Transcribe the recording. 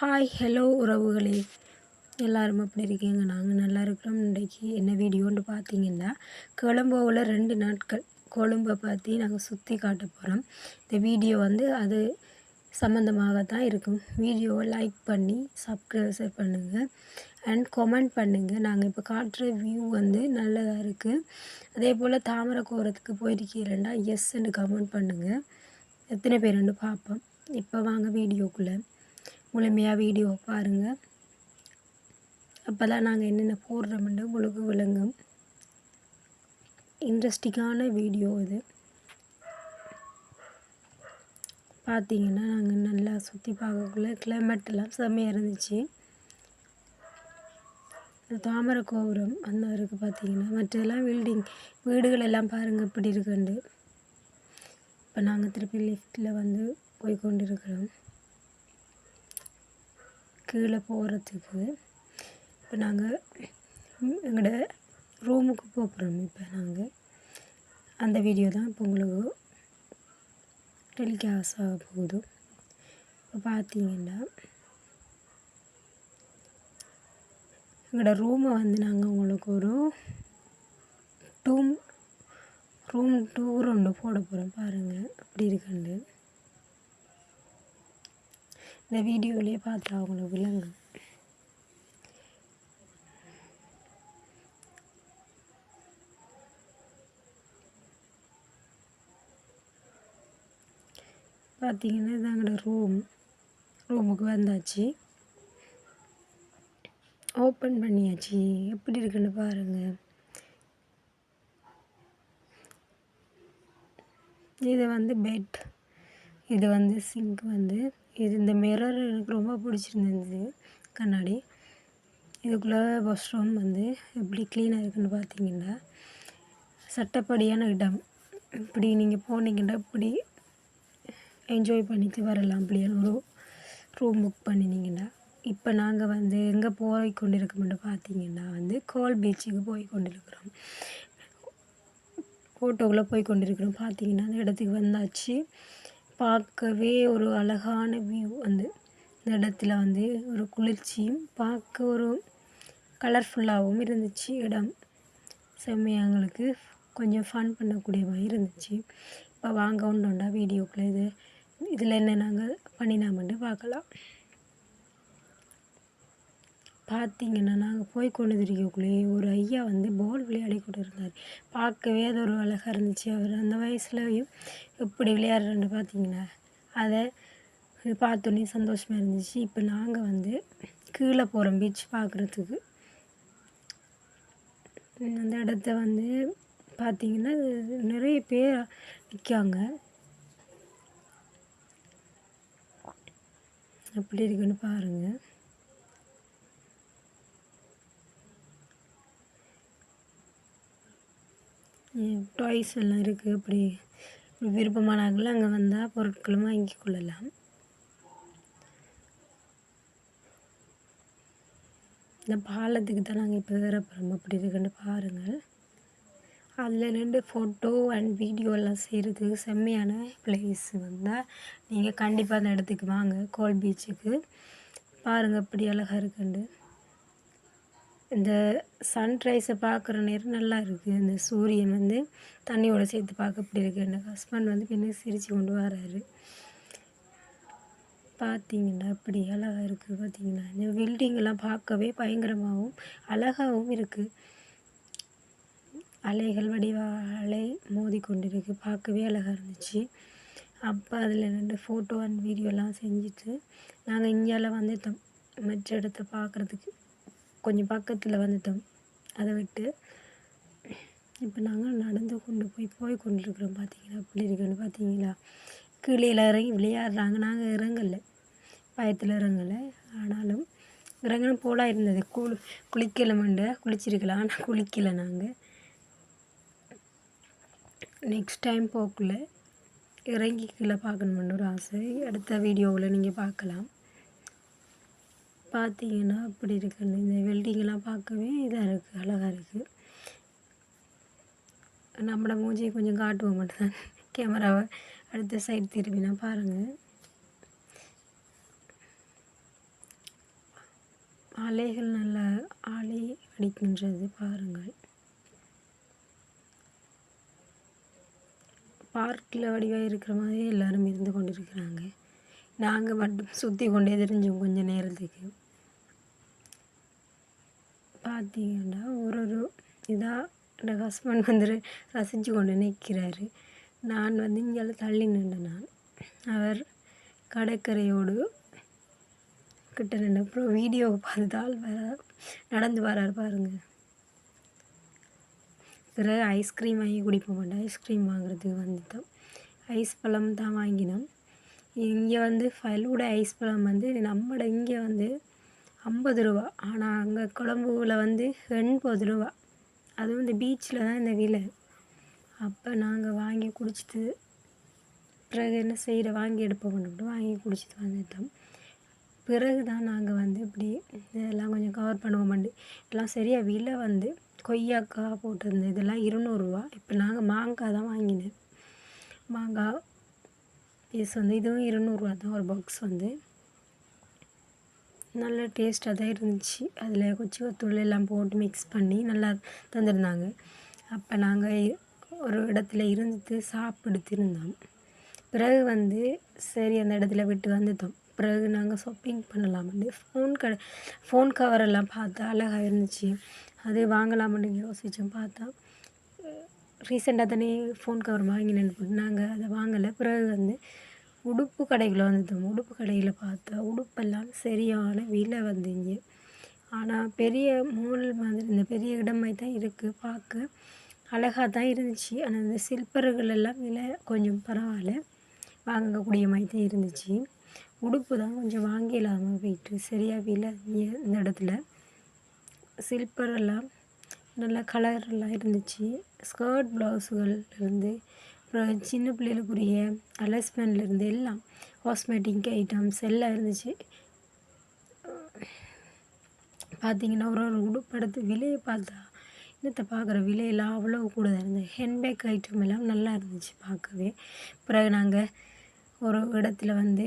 Hi hello உறவுகளே. எல்லாரும் எப்படி இருக்கீங்க? நாங்கள் நல்லா இருக்கிறோம். இன்றைக்கி என்ன வீடியோன்னு பார்த்தீங்கன்னா கொழம்போவில் ரெண்டு நாட்கள் கொழும்பை பற்றி நாங்கள் சுற்றி காட்ட போகிறோம் இந்த வீடியோ வந்து அது சம்மந்தமாக தான் இருக்கும். வீடியோவை லைக் பண்ணி சப்ஸ்கிரைப் பண்ணுங்கள் அண்ட் கமெண்ட் பண்ணுங்கள் நாங்கள் இப்போ காட்டுற வியூ வந்து நல்லதாக இருக்குது அதே போல் தாமரை கோரத்துக்கு போயிருக்கீங்களா எஸ்ன்னு கமெண்ட் பண்ணுங்கள் எத்தனை பேருன்னு பார்ப்போம். இப்போ வாங்க வீடியோக்குள்ளே. முழுமையாக வீடியோ பாருங்கள் அப்போ தான் நாங்கள் என்னென்ன போடுறோம்னு உங்களுக்கு விளங்கும். இன்ட்ரெஸ்டிங்கான வீடியோ இது. பார்த்தீங்கன்னா நாங்கள் நல்லா சுற்றி பார்க்கக்குள்ள கிளைமேட்டெல்லாம் செம்மையாக இருந்துச்சு. தாமரை கோபுரம் அந்த இருக்குது பார்த்தீங்கன்னா மற்றெல்லாம் பில்டிங் வீடுகள் எல்லாம் பாருங்கள் இப்படி இருக்குண்டு இப்போ நாங்கள் திருப்பி லிஃப்ட்டில் வந்து போய் கொண்டு இருக்கிறோம் கீழே போகிறதுக்கு இப்போ நாங்கள் எங்களோட ரூமுக்கு போகிறோம் இப்போ நாங்கள் அந்த வீடியோ தான் இப்போ உங்களுக்கு டெலிகாஸ்ட் ஆக போகுது. இப்போ பார்த்தீங்கன்னா எங்களோட ரூமை வந்து நாங்கள் உங்களுக்கு ஒரு டூம் ரூம் டூர் ஒன்று போட போகிறோம் பாருங்கள் அப்படி இருக்குண்டு இந்த வீடியோவிலே பார்த்து அவங்களுக்கு விளங்கும் பார்த்தீங்கன்னா இதாங்களோட ரூம் ரூமுக்கு வந்தாச்சு. ஓப்பன் பண்ணியாச்சு. எப்படி இருக்குன்னு பாருங்கள் இது வந்து பெட் இது வந்து சிங்க் வந்து இது இந்த மிரர் எனக்கு ரொம்ப பிடிச்சிருந்தது கண்ணாடி. இதுக்குள்ளே வாஷ்ரூம் வந்து எப்படி க்ளீனாக இருக்குன்னு பார்த்தீங்கன்னா சட்டப்படியான இடம். இப்படி நீங்கள் போனீங்கன்னா இப்படி என்ஜாய் பண்ணிட்டு வரலாம். அப்படியான ஒரு ரூம் புக் பண்ணினீங்கன்னா. இப்போ நாங்கள் வந்து எங்கே போய் கொண்டிருக்கோம்னு பார்த்தீங்கன்னா வந்து கோல் பீச்சுக்கு போய் கொண்டிருக்கிறோம். ஃபோட்டோக்குள்ளே போய் கொண்டிருக்கிறோம். பார்த்தீங்கன்னா அந்த இடத்துக்கு வந்தாச்சு. பார்க்கவே ஒரு அழகான வியூ வந்து இந்த இடத்துல வந்து ஒரு குளிர்ச்சியும் பார்க்க ஒரு கலர்ஃபுல்லாகவும் இருந்துச்சு இடம். செம்மையாக எங்களுக்கு கொஞ்சம் ஃபன் பண்ணக்கூடிய மாதிரி இருந்துச்சு. இப்போ வாங்க ஒன்றுண்டா வீடியோக்குள்ளே இது இதில் என்ன நாங்கள் பண்ணினாமட்டு பார்க்கலாம். பார்த்தீங்கன்னா நாங்கள் போய் கொண்டு இருக்கக்குள்ளேயே ஒரு ஐயா வந்து பால் விளையாடி கொண்டு இருந்தார் பார்க்கவே அது ஒரு அழகாக இருந்துச்சு. அவர் அந்த வயசுலையும் எப்படி விளையாடுறன்னு பார்த்தீங்கன்னா அதை பார்த்தோன்னே சந்தோஷமாக இருந்துச்சு. இப்போ நாங்கள் வந்து கீழே போகிறோம் பீச் பார்க்குறதுக்கு அந்த இடத்த வந்து பார்த்தீங்கன்னா நிறைய பேர் நிற்காங்க அப்படி இருக்குன்னு பாருங்கள் டாய்ஸ் எல்லாம் இருக்குது அப்படி விருப்பமானார்கள் அங்கே வந்தால் பொருட்களும் வாங்கி கொள்ளலாம். இந்த பாலத்துக்கு தான் நாங்கள் இப்போ வேற போகிறோம் அப்படி இருக்குன்னு பாருங்கள். அதில் ரெண்டு ஃபோட்டோ அண்ட் வீடியோ எல்லாம் செய்கிறதுக்கு செம்மையான பிளேஸ் வந்தால் நீங்கள் கண்டிப்பாக அந்த இடத்துக்கு வாங்க. கோல் பீச்சுக்கு பாருங்கள் அப்படி அழகாக இருக்குண்டு இந்த சன்ரைஸை பார்க்குற நேரம் நல்லா இருக்குது இந்த சூரியன் வந்து தண்ணியோட சேர்த்து பார்க்க இப்படி இருக்குது எனக்கு ஹஸ்பண்ட் வந்து பின்ன சிரித்து கொண்டு வராரு. பார்த்தீங்கன்னா அப்படி அழகாக இருக்குது பார்த்தீங்கன்னா இந்த பில்டிங்கெல்லாம் பார்க்கவே பயங்கரமாகவும் அழகாகவும் இருக்குது அலைகள் வடிவ அலை மோதி கொண்டிருக்கு பார்க்கவே அழகாக இருந்துச்சு. அப்போ அதில் ரெண்டு ஃபோட்டோ அண்ட் வீடியோலாம் செஞ்சுட்டு நாங்கள் இந்தியாவில் வந்துட்டோம் மற்ற இடத்த பார்க்குறதுக்கு கொஞ்சம் பக்கத்தில் வந்துட்டோம். அதை விட்டு இப்போ நாங்கள் நடந்து கொண்டு போய் போய் கொண்டிருக்கிறோம். பார்த்தீங்களா அப்படி இருக்குன்னு பார்த்தீங்களா கீழே இறங்கி விளையாடுறாங்க. நாங்கள் இறங்கலை. பயத்தில் இறங்கலை. ஆனாலும் இறங்கணும் போல இருந்தது. குளி குளிக்கலமண்ட குளிச்சிருக்கலாம் ஆனால் குளிக்கலை நாங்கள் நெக்ஸ்ட் டைம் போக்குள்ள இறங்கி கீழே பார்க்கணுமென்னு ஒரு ஆசை. அடுத்த வீடியோவில் நீங்கள் பார்க்கலாம். பார்த்தீங்கன்னா அப்படி இருக்குது இந்த வெல்டிங்கெல்லாம் பார்க்கவே இதாக இருக்குது அழகாக இருக்குது நம்மளோட மூஞ்சியை கொஞ்சம் காட்டுவோம் மட்டும்தான். கேமராவை அடுத்த சைடு திரும்பினா பாருங்கள் அலைகள் நல்லா அலை அடிக்கின்றது பாருங்கள். பார்க்கில் வடிவாக இருக்கிற மாதிரி எல்லோரும் இருந்து கொண்டிருக்கிறாங்க. நாங்கள் மட்டும் சுற்றி கொண்டே தெரிஞ்சோம் கொஞ்சம் நேரத்துக்கு. பார்த்தீங்கன்னா ஒரு ஒரு இதாக என் ஹஸ்பண்ட் வந்து ரசித்து கொண்டு நிற்கிறாரு நான் வந்து இங்கே தள்ளி நின்று நான். அவர் கடற்கரையோடு கிட்ட நின்று அப்புறம் வீடியோவை பார்த்தால் வர நடந்து வரார் பாருங்கள் பிறகு ஐஸ்கிரீம் வாங்கி குடிப்போம் மாட்டேன் ஐஸ்கிரீம் வாங்குறதுக்கு வந்துட்டோம். ஐஸ் பழம் தான் வாங்கினோம். இங்கே வந்து ஃபலூட ஐஸ் பழம் வந்து நம்மட இங்கே வந்து ஐம்பது ரூபா. ஆனால் அங்கே கொழம்புல வந்து எண்பது ரூபா. அதுவும் இந்த பீச்சில் தான் இந்த விலை. அப்போ நாங்கள் வாங்கி குடிச்சிட்டு பிறகு என்ன செய்கிற வாங்கி எடுப்போம்னு வாங்கி குடிச்சிட்டு வந்துட்டோம். பிறகு தான் நாங்கள் வந்து இப்படி இதெல்லாம் கொஞ்சம் கவர் பண்ணுவோம்ண்டு எல்லாம் சரியாக விலை வந்து கொய்யாக்காய் போட்டிருந்தது இதெல்லாம் இருநூறுவா இப்போ நாங்கள் மாங்காய் தான் வாங்கினேன் மாங்காய் பீஸ் வந்து இதுவும் இருநூறுவா தான் ஒரு பாக்ஸ் வந்து. நல்ல டேஸ்ட்டாக தான் இருந்துச்சு. அதில் கொஞ்சம் தூள் எல்லாம் போட்டு மிக்ஸ் பண்ணி நல்லா தந்திருந்தாங்க. அப்போ நாங்கள் ஒரு இடத்துல இருந்துட்டு சாப்பிடுத்திருந்தோம் இருந்தோம். பிறகு வந்து சரி அந்த இடத்துல விட்டு வந்துட்டோம். பிறகு நாங்கள் ஷாப்பிங் பண்ணலாம்னு ஃபோன் கடை ஃபோன் கவர் எல்லாம் பார்த்தா அழகாக இருந்துச்சு. அது வாங்கலாம்னு யோசித்தோம் பார்த்தா ரீசெண்டாக தானே ஃபோன் கவர் வாங்கினேன்னு நாங்கள் அதை வாங்கலை. பிறகு வந்து உடுப்பு கடைகளை வந்துட்டோம் உடுப்பு கடையில் பார்த்தா உடுப்பெல்லாம் சரியான விலை வந்து ஆனால் பெரிய மால் மாதிரி இந்த பெரிய இடமாய் தான் இருக்குது பார்க்க அழகாக தான் இருந்துச்சு. ஆனால் இந்த சில்பர்கள் எல்லாம் விலை கொஞ்சம் பரவாயில்ல. வாங்கக்கூடிய மாதிரி தான் இருந்துச்சு. உடுப்பு தான் கொஞ்சம் வாங்கிடலாமல் போயிட்டு சரியாக விலை இந்த இடத்துல. சில்பர் எல்லாம் நல்ல கலரெல்லாம் இருந்துச்சு. ஸ்கர்ட் ப்ளவுஸுகள் இருந்து அப்புறம் சின்ன பிள்ளைகளுக்குரிய அலஸ்மெண்ட்லேருந்து எல்லாம் காஸ்மெட்டிக் ஐட்டம்ஸ் எல்லாம் இருந்துச்சு. பார்த்தீங்கன்னா ஒரு ஒரு உடுப்படுத்து விலையை பார்த்தா இன்னத்தை பார்க்குற விலையெல்லாம் அவ்வளோ கூட தான் இருந்தது. ஹேண்ட்பேக் ஐட்டம் எல்லாம் நல்லா இருந்துச்சு பார்க்கவே. பிறகு நாங்கள் ஒரு இடத்துல வந்து